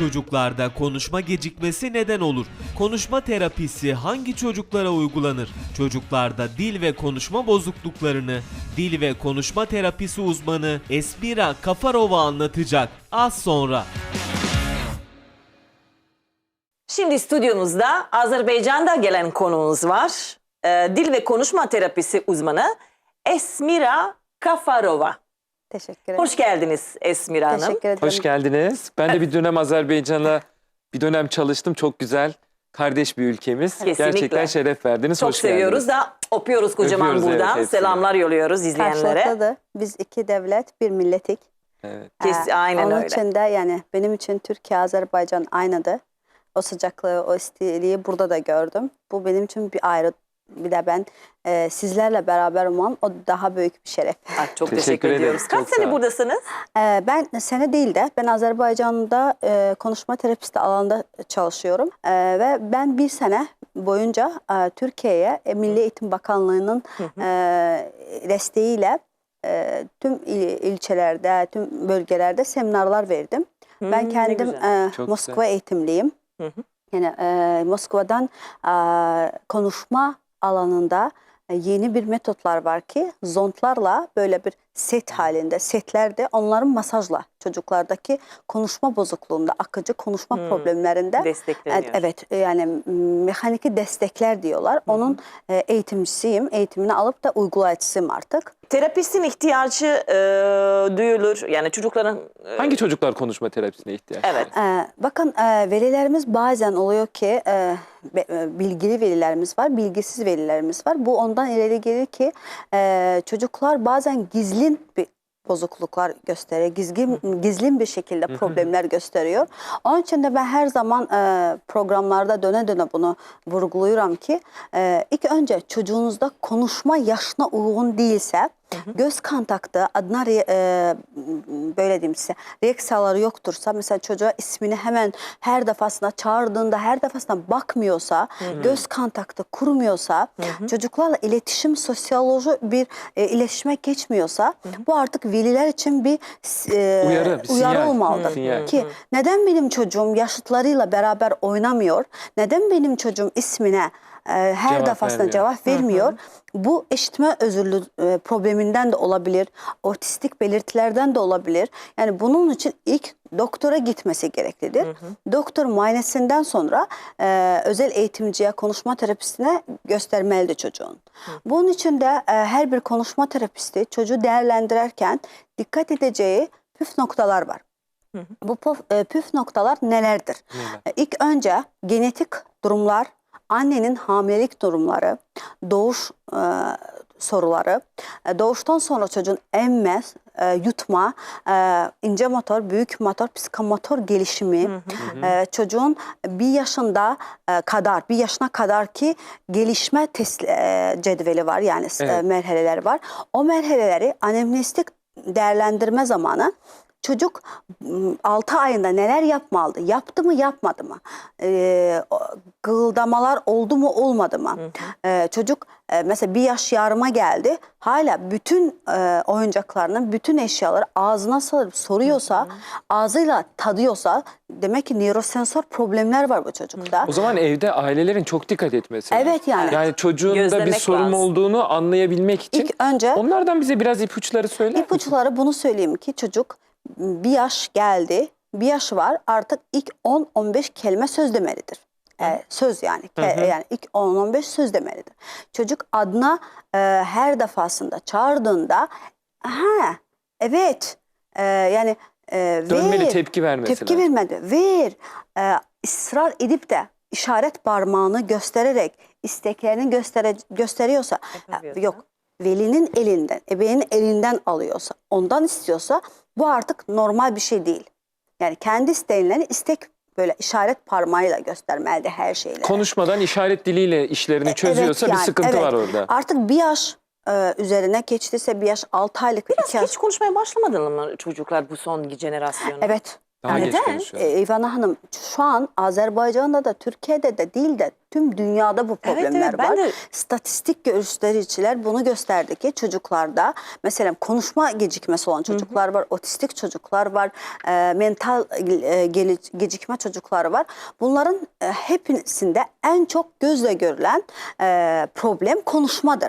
Çocuklarda konuşma gecikmesi neden olur? Konuşma terapisi hangi çocuklara uygulanır? Çocuklarda dil ve konuşma bozukluklarını dil ve konuşma terapisi uzmanı Esmira Kafarova anlatacak az sonra. Şimdi stüdyomuzda Azerbaycan'da gelen konuğumuz var. Ee, dil ve konuşma terapisi uzmanı Esmira Kafarova. Teşekkür ederim. Hoş geldiniz Esmira Hanım. Teşekkür ederim. Hoş geldiniz. Ben de bir dönem Azerbaycan'la bir dönem çalıştım. Çok güzel. Kardeş bir ülkemiz. Kesinlikle. Gerçekten şeref verdiniz. Çok Hoş seviyoruz geldiniz. da öpüyoruz kocaman Öpüyoruz, evet, buradan. hepsini. Selamlar yolluyoruz izleyenlere. Karşılıklı Biz iki devlet, bir milletik. Evet. Kes- Ee, aynen Onun öyle. için de yani benim için Türkiye, Azerbaycan aynıdır. O sıcaklığı, o istiliği burada da gördüm. Bu benim için bir ayrı. Bir de ben e, sizlerle beraber olmam o daha büyük bir şeref. Ah, çok teşekkür, Teşekkür ederim. ediyoruz. Kaç Çok sene buradasınız? Ee, ben sene değil de ben Azerbaycan'da e, konuşma terapisti alanında çalışıyorum. Ee, ve ben bir sene boyunca e, Türkiye'ye e, Milli Eğitim Bakanlığı'nın e, desteğiyle e, tüm il- ilçelerde, tüm bölgelerde seminerler verdim. Hmm, ben kendim güzel. e, Çok Moskova eğitimliyim. Hı hı. Yani e, Moskova'dan e, konuşma alanında e, yeni bir metotlar var ki zontlarla böyle bir set halinde setlerde onların masajla çocuklardaki konuşma bozukluğunda akıcı konuşma Hmm. problemlerinde Destekleniyor. Evet, yani mekaniki destekler diyorlar. Onun e, eğitimcisiyim. Eğitimini alıp da uygulayıcısıyım artık. Terapistin ihtiyacı e, duyulur. Yani çocukların... e, Hangi çocuklar konuşma terapisine ihtiyaç Evet. Ee, bakın e, velilerimiz bazen oluyor ki e, e, bilgili velilerimiz var, bilgisiz velilerimiz var. Bu ondan ileri gelir ki e, çocuklar bazen gizlin bir bozukluklar gösteriyor. Gizgin, gizlin bir şekilde problemler gösteriyor. Onun için de ben her zaman e, programlarda döne döne bunu vurguluyorum ki e, ilk önce çocuğunuzda konuşma yaşına uygun değilse göz kontaktı adına e, böyle diyeyim size reaksiyaları yoktursa mesela çocuğa ismini hemen her defasında çağırdığında her defasında bakmıyorsa göz kontaktı kurmuyorsa çocuklarla iletişim sosyoloji bir e, iletişime geçmiyorsa bu artık veliler için bir e, Uyarı, bir uyarı sinyal. olmalıdır. Sinyal. ki neden benim çocuğum yaşıtlarıyla beraber oynamıyor? Neden benim çocuğum ismine e, her Cevap defasında vermiyor. cevap vermiyor. Bu eşitme özürlü e, probleminden de olabilir, otistik belirtilerden de olabilir. Yani bunun için ilk doktora gitmesi gereklidir. Doktor muayenesinden sonra e, özel eğitimciye, konuşma terapisine göstermelidir çocuğun. Bunun için de e, her bir konuşma terapisti çocuğu değerlendirirken dikkat edeceği püf noktalar var. Bu püf, e, püf noktalar nelerdir? Neler? E, İlk önce genetik durumlar, annenin hamilelik durumları, doğuş e, soruları, e, doğuştan sonra çocuğun emme, e, yutma, e, ince motor, büyük motor, psikomotor gelişimi, e, çocuğun bir yaşında e, kadar, bir yaşına kadar ki gelişme test e, cedveli var yani e, Evet. merhaleleri var. O merhaleleri anemnestik değerlendirme zamanı çocuk 6 ayında neler yapmalı? Yaptı mı yapmadı mı? O- gığıldamalar oldu mu olmadı mı? Ee, çocuk e, mesela bir yaş yarıma geldi. Hala bütün e, oyuncaklarının bütün eşyaları ağzına sarıp soruyorsa, ağzıyla tadıyorsa demek ki nörosensör problemler var bu çocukta. O zaman evde ailelerin çok dikkat etmesi lazım. Evet yani. Yani çocuğun da bir sorun lazım. olduğunu anlayabilmek için İlk önce onlardan bize biraz ipuçları misin? İpuçları bunu söyleyeyim ki çocuk bir yaş geldi, bir yaş var artık ilk 10-15 kelime söz demelidir. Ee, söz yani Ke- yani ilk 10-15 söz demelidir. Çocuk adına e, her defasında çağırdığında ha evet e, yani e, Dönmeli ver, tepki vermesi tepki lazım. vermedi. Ver e, ısrar edip de işaret parmağını göstererek isteklerini göstere, gösteriyorsa Yapamıyorsa? yok velinin elinden, ebeveynin elinden alıyorsa, ondan istiyorsa bu artık normal bir şey değil. Yani kendi isteğinlerini istek böyle işaret parmağıyla göstermeli her şeyleri. Konuşmadan işaret diliyle işlerini çözüyorsa Evet bir yani, sıkıntı evet. var orada. Artık bir yaş e, üzerine geçtiyse bir yaş 6 aylık, Biraz 2 yaş. geç konuşmaya başlamadı mı çocuklar bu son jenerasyonu? Evet. Daha geç Neden? E, İvana Hanım şu an Azerbaycan'da da Türkiye'de de değil de tüm dünyada bu Evet, problemler evet, ben var. de- Statistik göstericiler bunu gösterdi ki çocuklarda mesela konuşma gecikmesi olan çocuklar var, otistik çocuklar var, e, mental e, gecikme çocukları var. Bunların e, hepsinde en çok gözle görülen e, problem konuşmadır.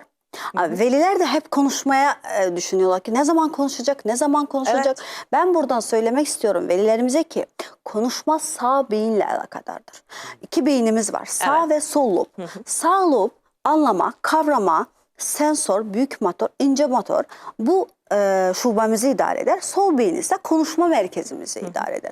Veliler de hep konuşmaya e, düşünüyorlar ki ne zaman konuşacak, ne zaman konuşacak. Ben buradan söylemek istiyorum velilerimize ki konuşma sağ beyinle alakadardır. İki beynimiz var. Sağ Evet. ve sol lob. Sağ lob anlama, kavrama, sensör, büyük motor, ince motor bu e, şubemizi idare eder. Sol beyin ise konuşma merkezimizi idare eder.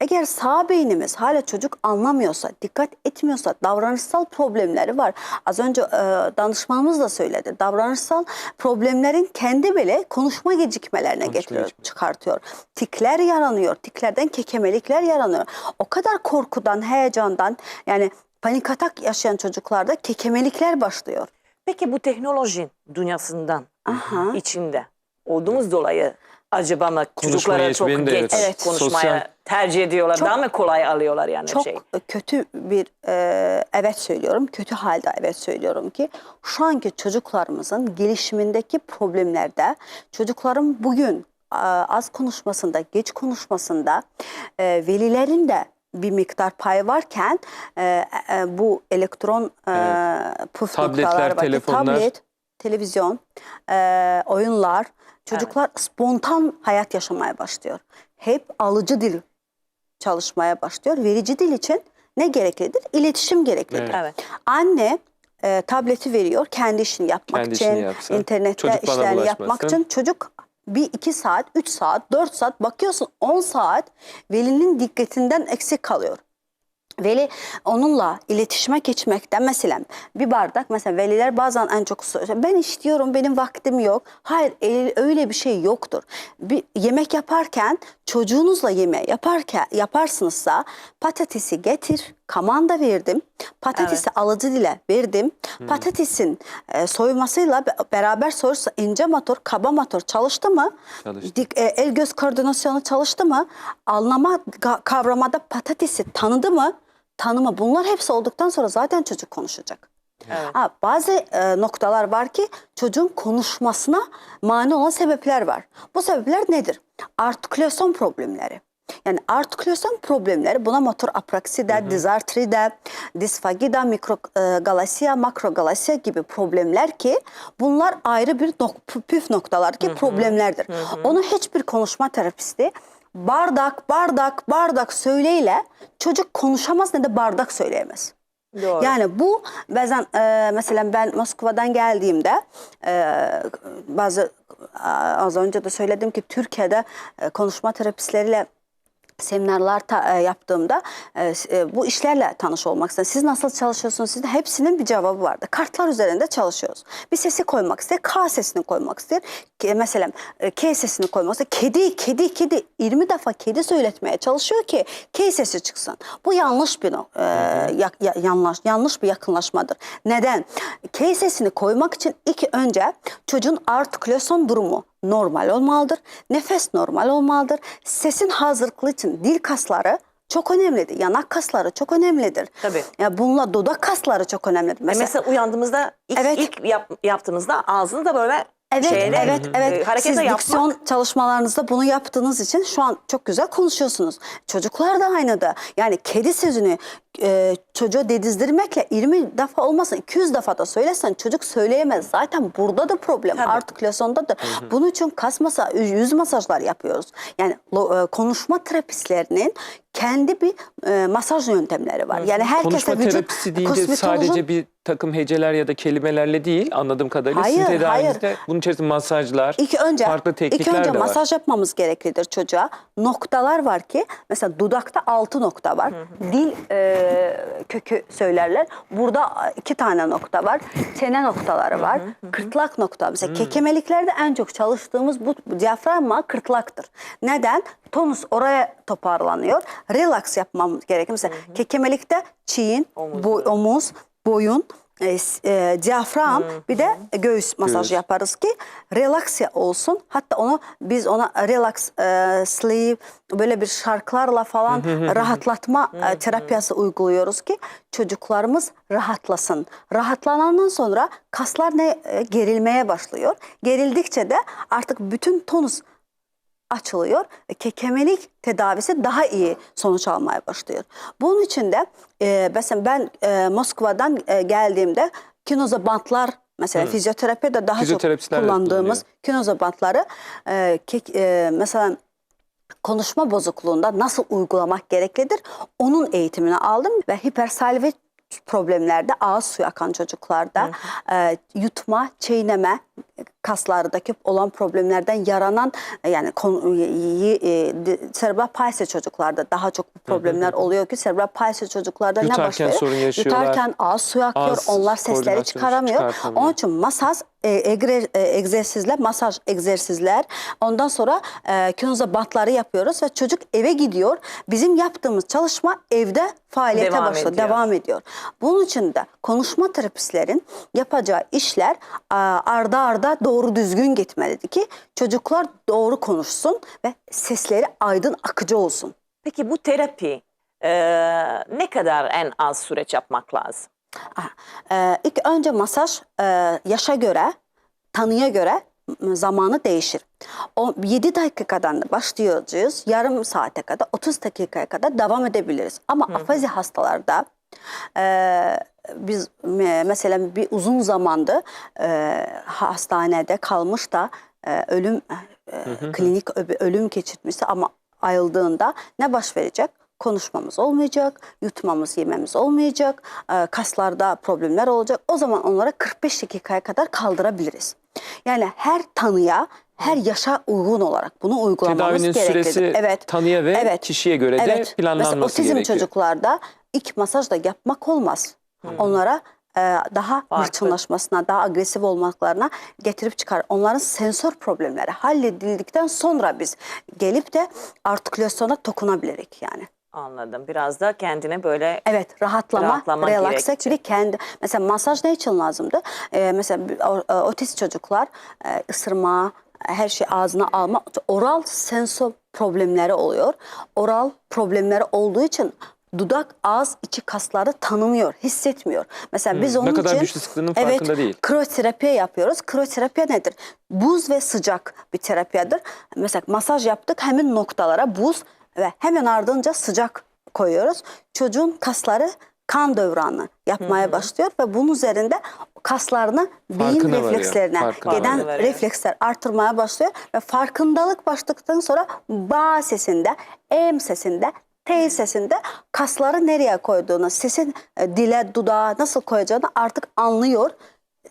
Eğer sağ beynimiz hala çocuk anlamıyorsa, dikkat etmiyorsa, davranışsal problemleri var. Az önce e, danışmanımız da söyledi. Davranışsal problemlerin kendi bile konuşma gecikmelerine Konuşma getiriyor, çıkartıyor. Tikler yaranıyor, tiklerden kekemelikler yaranıyor. O kadar korkudan, heyecandan yani panik atak yaşayan çocuklarda kekemelikler başlıyor. Peki bu teknoloji dünyasından Aha. içinde olduğumuz dolayı acaba mı çocuklara çok de geç evet. Konuşmaya Sosyal- tercih ediyorlar? Çok- Daha mı kolay alıyorlar yani Çok şey? kötü bir e, evet söylüyorum, kötü halde evet söylüyorum ki şu anki çocuklarımızın gelişimindeki problemlerde çocukların bugün az konuşmasında, geç konuşmasında e, velilerin de bir miktar pay varken e, e, bu elektron e, puf Tabletler, noktalar var. ki telefonlar. Tablet, televizyon, e, oyunlar, çocuklar spontan hayat yaşamaya başlıyor. Hep alıcı dil çalışmaya başlıyor. Verici dil için ne gereklidir? İletişim gereklidir. Evet. Evet. Anne e, tableti veriyor kendi işini yapmak Kendi için, işini yapsın. internette Çocuk işlerini yapmak için. Çocuk bir iki saat, üç saat, dört saat bakıyorsun 10 saat velinin dikkatinden eksik kalıyor. Veli onunla iletişime geçmekten mesela bir bardak mesela veliler bazen en çok ben istiyorum benim vaktim yok. Hayır el- öyle bir şey yoktur. Bir yemek yaparken çocuğunuzla yemeği yaparken yaparsınızsa patatesi getir kamanda verdim. Patatesi alıcı dile verdim. Patatesin e, soymasıyla be- beraber soyursa ince motor, kaba motor çalıştı mı? Çalıştı. Dik- e, el göz koordinasyonu çalıştı mı? Anlama, kavramada patatesi tanıdı mı? Tanıma bunlar hepsi olduktan sonra zaten çocuk konuşacak. Evet. Ha, bazı e, noktalar var ki çocuğun konuşmasına mani olan sebepler var. Bu sebepler nedir? Artikülasyon problemleri. Yani artikülasyon problemleri buna motor apraksi de, dizartri de, disfagi de, mikrogalasiya, makrogalasiya gibi problemler ki bunlar ayrı bir nok- püf noktalar ki problemlerdir. Onu hiçbir konuşma terapisti bardak, bardak, bardak söyleyle çocuk konuşamaz ne de bardak söyleyemez. Doğru. Yani bu bazen e, mesela ben Moskova'dan geldiğimde e, bazı az önce de söyledim ki Türkiye'de e, konuşma terapistleriyle seminerler ta- e, yaptığımda e, e, bu işlerle tanış olmak istedim. Siz nasıl çalışıyorsunuz? Sizin hepsinin bir cevabı vardı. Kartlar üzerinde çalışıyoruz. Bir sesi koymak ister, K sesini koymak ister. Ke- Mesela e, K sesini koymak ister. Kedi, kedi, kedi. 20 defa kedi söyletmeye çalışıyor ki K sesi çıksın. Bu yanlış bir e, ya- ya- yanlış yanlış bir yakınlaşmadır. Neden? K sesini koymak için ilk önce çocuğun artikülasyon durumu normal olmalıdır. Nefes normal olmalıdır. Sesin hazırlıklı için dil kasları çok önemlidir. Yanak kasları çok önemlidir. Tabii. Ya bununla dudak kasları çok önemlidir. Mesela, Mesela, mesela uyandığımızda ilk, Evet. ilk yap- yaptığımızda ağzını da böyle Evet, şeyle, evet, e, evet. hareketle Siz yapmak. diksiyon çalışmalarınızda bunu yaptığınız için şu an çok güzel konuşuyorsunuz. Çocuklar da aynı da. Yani kedi sözünü e, çocuğa dedizdirmekle 20 defa olmasın 200 defa da söylesen çocuk söyleyemez. Zaten burada da problem. Tabii. Artikülasyonda da. Bunun için kas masa, yüz masajlar yapıyoruz. Yani e, konuşma terapistlerinin kendi bir e, masaj yöntemleri var. Yani herkese Konuşma vücut terapisi deyince sadece bir takım heceler ya da kelimelerle değil anladığım kadarıyla Hayır, sizin tedavinizde bunun içerisinde masajlar, İlk önce farklı ilk teknikler önce de var. masaj yapmamız gereklidir çocuğa. Noktalar var ki mesela dudakta altı nokta var. Dil e, kökü söylerler. Burada iki tane nokta var. Çene noktaları var. Kırtlak nokta. Mesela kekemeliklerde en çok çalıştığımız bu diyaframma kırtlaktır. Neden? Tonus oraya toparlanıyor. Relax yapmamız gerekir. Mesela kekemelikte çiğin, Omuz, boy, omuz, boyun, e, e, diyafram bir de göğüs masajı Göğüs. yaparız ki relaksya olsun. Hatta onu biz ona relax e, sleep böyle bir şarkılarla falan rahatlatma e, terapiyası uyguluyoruz ki çocuklarımız rahatlasın. Rahatlanandan sonra kaslar ne e, gerilmeye başlıyor. Gerildikçe de artık bütün tonus açılıyor. ve Kekemelik tedavisi daha iyi sonuç almaya başlıyor. Bunun için de e, mesela ben e, Moskova'dan e, geldiğimde kinoza bantlar mesela fizyoterapide daha çok kullandığımız kinoza bantları e, kek- e, mesela konuşma bozukluğunda nasıl uygulamak gereklidir onun eğitimini aldım ve hipersalivit problemlerde ağız suyu akan çocuklarda e, yutma, çiğneme kaslardaki olan problemlerden yaranan e, yani e, di- serebral palsi çocuklarda daha çok bu problemler oluyor ki serebral palsi çocuklarda ne Yutarken başlıyor? sorun yaşıyorlar. Yutarken ağız suyu akıyor, Ağız onlar sesleri çıkaramıyor. Onun için masaj e, egre- e, egzersizler, masaj egzersizler. Ondan sonra e, kinoza bantları yapıyoruz ve çocuk eve gidiyor. Bizim yaptığımız çalışma evde faaliyete Devam başlıyor, ediyor. devam ediyor. Bunun için de konuşma terapistlerin yapacağı işler a, arda arda doğru düzgün gitmelidir ki çocuklar doğru konuşsun ve sesleri aydın akıcı olsun. Peki bu terapi e, ne kadar en az süreç yapmak lazım? Aha. Ee, ilk önce masaj e, yaşa göre, tanıya göre zamanı değişir. O 7 dakikadan da başlayacağız. Yarım saate kadar, 30 dakikaya kadar devam edebiliriz. Ama afazi hastalarda e, biz me- mesela bir uzun zamandı e, hastanede kalmış da e, ölüm e, klinik ölüm geçirmişse ama ayıldığında ne baş verecek? Konuşmamız olmayacak, yutmamız, yememiz olmayacak, kaslarda problemler olacak. O zaman onlara 45 dakikaya kadar kaldırabiliriz. Yani her tanıya, her yaşa uygun olarak bunu uygulamamız Tedavinin gereklidir. süresi Evet. tanıya ve Evet. kişiye göre de Evet. planlanması Mesela otizm gerekiyor. çocuklarda ilk masaj da yapmak olmaz. Onlara e, daha hırçınlaşmasına, daha agresif olmaklarına getirip çıkar. Onların sensör problemleri halledildikten sonra biz gelip de artikülasyona dokunabiliriz yani. Anladım. Biraz da kendine böyle Evet rahatlama, Rahatlama relakse gerekecek. bir kendi. Mesela masaj ne için lazımdı? Ee, mesela bir o- e, otist çocuklar e, ısırma, her şey ağzına alma, oral sensor problemleri oluyor. Oral problemleri olduğu için dudak, ağız içi kasları tanımıyor, hissetmiyor. Mesela biz Hmm, ne onun kadar için güçlü sıktığının evet, farkında değil. Kriyoterapi yapıyoruz. Kriyoterapi nedir? Buz ve sıcak bir terapiyadır. Mesela masaj yaptık hemen noktalara buz ve hemen ardınca sıcak koyuyoruz. Çocuğun kasları kan dövranı yapmaya başlıyor ve bunun üzerinde kaslarını beyin Farkına varıyor, reflekslerine farkına giden varıyor. refleksler artırmaya başlıyor ve farkındalık başladıktan sonra ba sesinde, em sesinde, T sesinde kasları nereye koyduğunu, sesin e, dile, dudağa nasıl koyacağını artık anlıyor.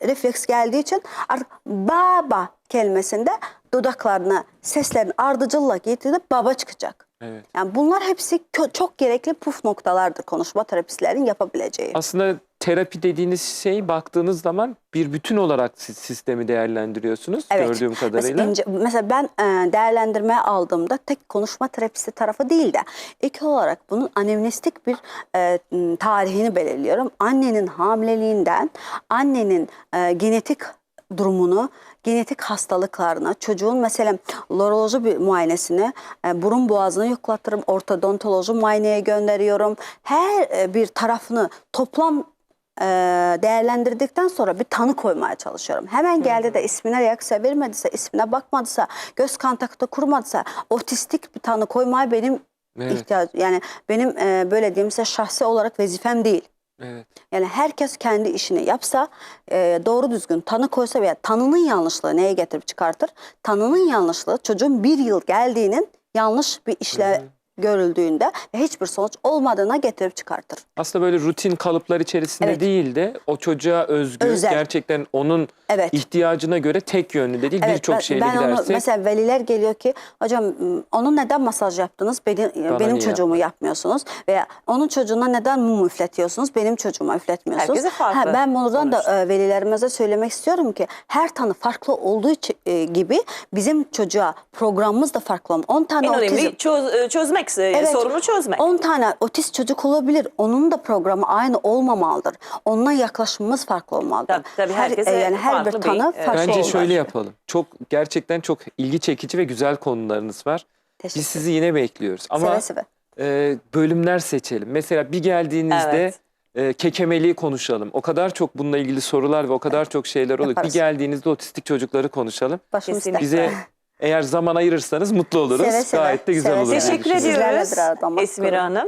Refleks geldiği için artık baba kelimesinde dudaklarına seslerin ardıcılla gittiğinde baba çıkacak. Evet. Yani bunlar hepsi çok gerekli puf noktalardır konuşma terapistlerin yapabileceği. Aslında terapi dediğiniz şey baktığınız zaman bir bütün olarak siz sistemi değerlendiriyorsunuz gördüğüm Mesela, kadarıyla. ince- mesela ben e, değerlendirmeye aldığımda tek konuşma terapisi tarafı değil de ilk olarak bunun anemnestik bir e, tarihini belirliyorum. Annenin hamileliğinden, annenin e, genetik durumunu, genetik hastalıklarına, çocuğun mesela loroloji bir muayenesini, e, burun boğazını yoklattırırım, ortodontoloji muayeneye gönderiyorum. Her e, bir tarafını toplam e, değerlendirdikten sonra bir tanı koymaya çalışıyorum. Hemen geldi de ismine reaksiyon vermediyse, ismine bakmadıysa, göz kontakta kurmadıysa otistik bir tanı koymaya benim Evet. ihtiyaç yani benim e, böyle diyeyim size şahsi olarak vazifem değil. Evet. Yani herkes kendi işini yapsa, e, doğru düzgün tanı koysa veya tanının yanlışlığı neye getirip çıkartır? Tanının yanlışlığı çocuğun bir yıl geldiğinin yanlış bir işle görüldüğünde ve hiçbir sonuç olmadığına getirip çıkartır. Aslında böyle rutin kalıplar içerisinde Evet. değil de o çocuğa özgü Özel. gerçekten onun Evet. ihtiyacına göre tek yönlü de değil Evet, birçok şeyle ben onu gidersek. mesela veliler geliyor ki hocam m, onun neden masaj yaptınız benim benim niye çocuğumu yapmıyorsunuz veya onun çocuğuna neden mum üfletiyorsunuz benim çocuğuma üfletmiyorsunuz. Herkese farklı ben buradan da sonuçta. e, velilerimize söylemek istiyorum ki her tanı farklı olduğu e, gibi bizim çocuğa programımız da farklı olmalı. 10 tane en otizm önemli çöz- e, çözmek çözmek, e, Evet. sorunu çözmek. 10 tane otist çocuk olabilir. Onun da programı aynı olmamalıdır. Onunla yaklaşımımız farklı olmalıdır. Tabii, tabii. Her, Herkese e, yani her bir bir, tanı e, farklı Bence olur. şöyle yapalım. Çok gerçekten çok ilgi çekici ve güzel konularınız var. Teşekkür Biz sizi yine bekliyoruz. Ama Seve seve. e, bölümler seçelim. Mesela bir geldiğinizde Evet. e, kekemeliği konuşalım. O kadar çok bununla ilgili sorular ve o kadar çok şeyler oluyor. Bir geldiğinizde otistik çocukları konuşalım. Başım Kesinlikle. ister. Bize eğer zaman ayırırsanız mutlu oluruz. Seve seve, Gayet de güzel seve olur. seve. Teşekkür için. Sizlerle ediyoruz bir arada olmak Esmira Hanım.